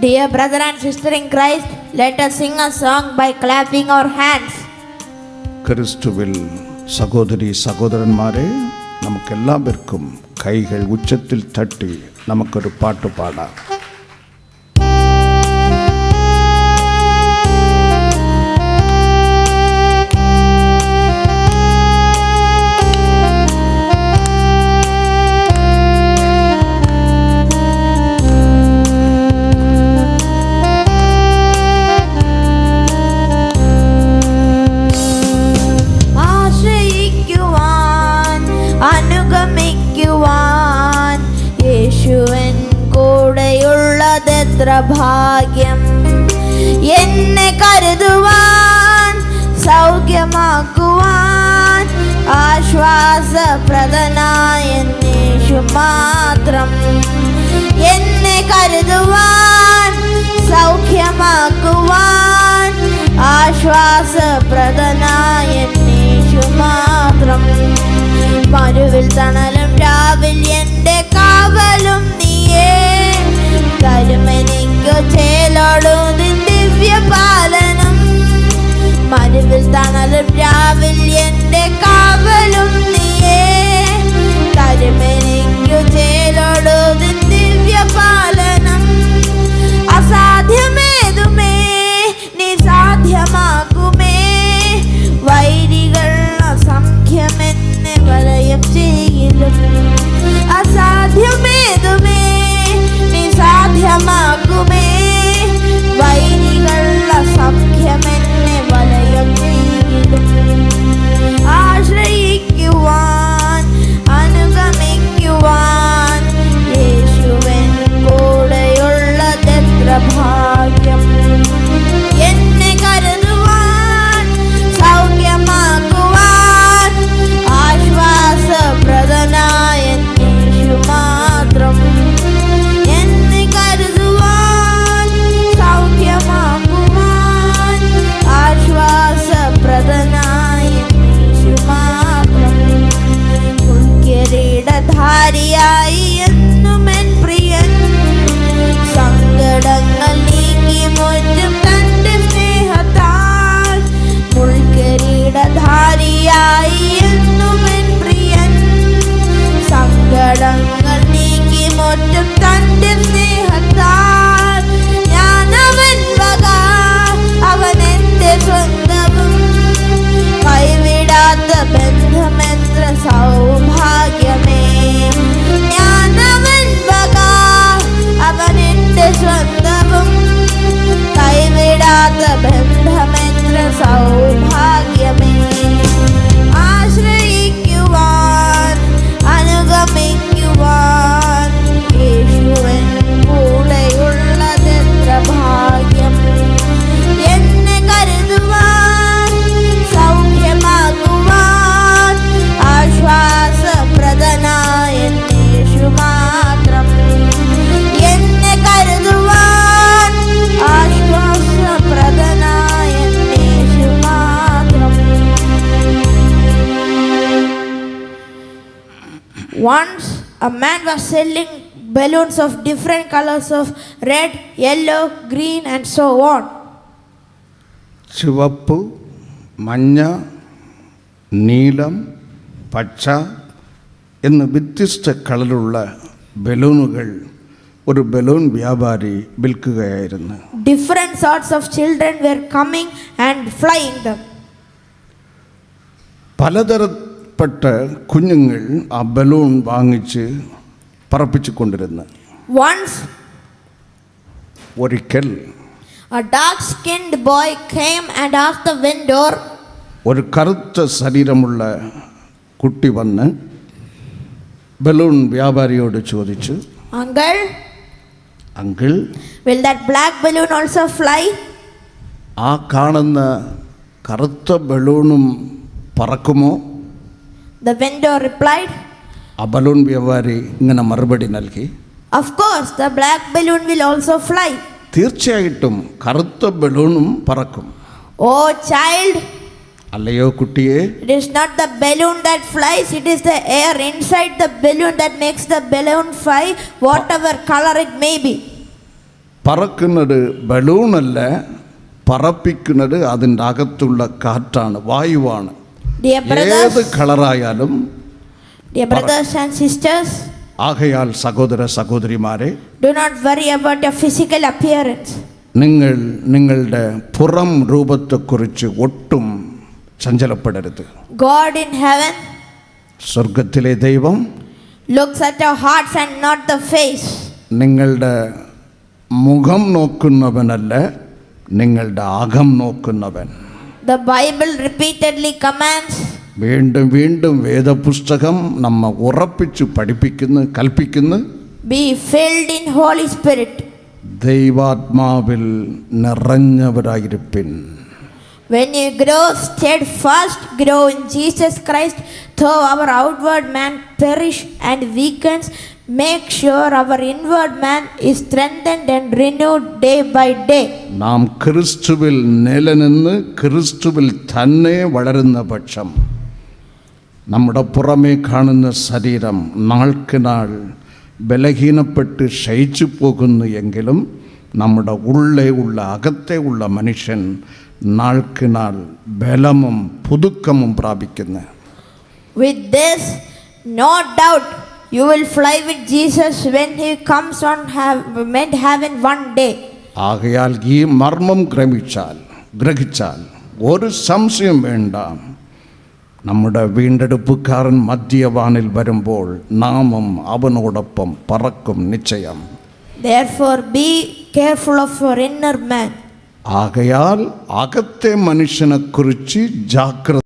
Dear brother and sister in Christ, let us sing a song by clapping our hands. கிறிஸ்துவில் சகோதரி சகோதரன்மாரே நமக்கு எல்லாருக்கும் கைகள் உச்சத்தில் தட்டி நமக்கு ஒரு பாட்டு பாடா കൂടെയുള്ളതെത്ര ഭാഗ്യം എന്നെ കരുതുവാൻ സൗഖ്യമാക്കുവാൻ ആശ്വാസപ്രദനായ യേശു മാത്രം എന്നെ കരുതുവാൻ സൗഖ്യമാക്കുവാൻ ആശ്വാസപ്രദനായ യേശു മാത്രം. മരുവിൽ തണലും രാവിൽ എന്റെ കാവലും നീയേ തരുമെനിക്കു Once a man was selling balloons of different colors of red, yellow, green, and so on. ചുവപ്പ് മഞ്ഞ നീലം പച്ച എന്ന് വ്യത്യസ്ത കളറുള്ള ബലൂണുകൾ ഒരു ബലൂൺ വ്യാപാരി വിൽക്കുകയായിരുന്നു Different sorts of children were coming and flying them. പലതരപ്പെട്ട കുഞ്ഞുങ്ങൾ ആ ബലൂൺ വാങ്ങിച്ച് പറപ്പിച്ചു കൊണ്ടിരുന്നു Once ഒരിക്കൽ a dark skinned boy came and asked the vendor, ഒരു കറുത്ത ശരീരമുള്ള കുട്ടി വന്ന് ബലൂൺ വ്യാപാരിയോട് ചോദിച്ചു Uncle, uncle will that black balloon also fly? ആ കാണുന്ന കറുത്ത ബലൂണും പറക്കുമോ The vendor replied, ആ ബലൂൺ വ്യാപാരി ഇങ്ങനെ മറുപടി നൽകി Of course, the black balloon will also fly. തീർച്ചയായിട്ടും കറുത്ത ബലൂണും പറക്കും Oh, child, അല്ലയോ കുട്ടിയെ it is not the balloon that flies, it is the air inside the balloon that makes the balloon fly, whatever color it may be. പറക്കുന്നത് ബലൂണല്ല പറപ്പിക്കുന്നത് അതിൻ്റെ അകത്തുള്ള കാറ്റാണ് വായുവാണ് Dear ഏത് കളറായാലും ആകയാൽ സഹോദര സഹോദരിമാരെ നിങ്ങൾ നിങ്ങളുടെ പുറം രൂപത്തെക്കുറിച്ച് ഒട്ടും ചഞ്ചലപ്പെടരുത്. ഗോഡ് ഇൻ ഹെവൻ സ്വർഗത്തിലെ ദൈവം looks at hearts and not the face നിങ്ങളുടെ മുഖം നോക്കുന്നവനല്ല നിങ്ങളുടെ അകം നോക്കുന്നവൻ. The Bible repeatedly commands വീണ്ടും വീണ്ടും വേദപുസ്തകം നമ്മ ഉറപ്പിച്ച് പഠിപ്പിക്കുന്നു കൽപ്പിക്കുന്നു be filled in Holy Spirit. ദൈവാത്മാവിൽ നിറഞ്ഞവരായിരിപ്പിൻ When you grow steadfast, grow in Jesus Christ, though our outward man perish and weakens, make sure our inward man is strengthened and renewed day by day. നാം ക്രിസ്തുവിൽ നിലനിന്ന് ക്രിസ്തുവിൽ തന്നെ വളരുന്ന പക്ഷം നമ്മുടെ പുറമേ കാണുന്ന ശരീരം നാൾക്ക് നാൾ ബലഹീനപ്പെട്ട് ക്ഷയിച്ചു പോകുന്നു എങ്കിലും നമ്മുടെ ഉള്ളേ ഉള്ള അകത്തെ ഉള്ള മനുഷ്യൻ നാൾക്ക് നാൾ ബലമും പുതുക്കമും പ്രാപിക്കുന്നു With this, no doubt, you will fly with Jesus when he comes on have, made heaven one day. ആകയാൽ ഈ മർമ്മം ഗ്രഹിച്ചാൽ ഗ്രഹിച്ചാൽ ഒരു സംശയം വേണ്ട നമ്മുടെ വീണ്ടെടുപ്പുകാരൻ മധ്യവാനിൽ വരുമ്പോൾ നാമം അവനോടൊപ്പം പറക്കും നിശ്ചയം Therefore, be careful of your inner man. ആകയാൽ അകത്തെ മനുഷ്യനെക്കുറിച്ച് ജാഗ്രത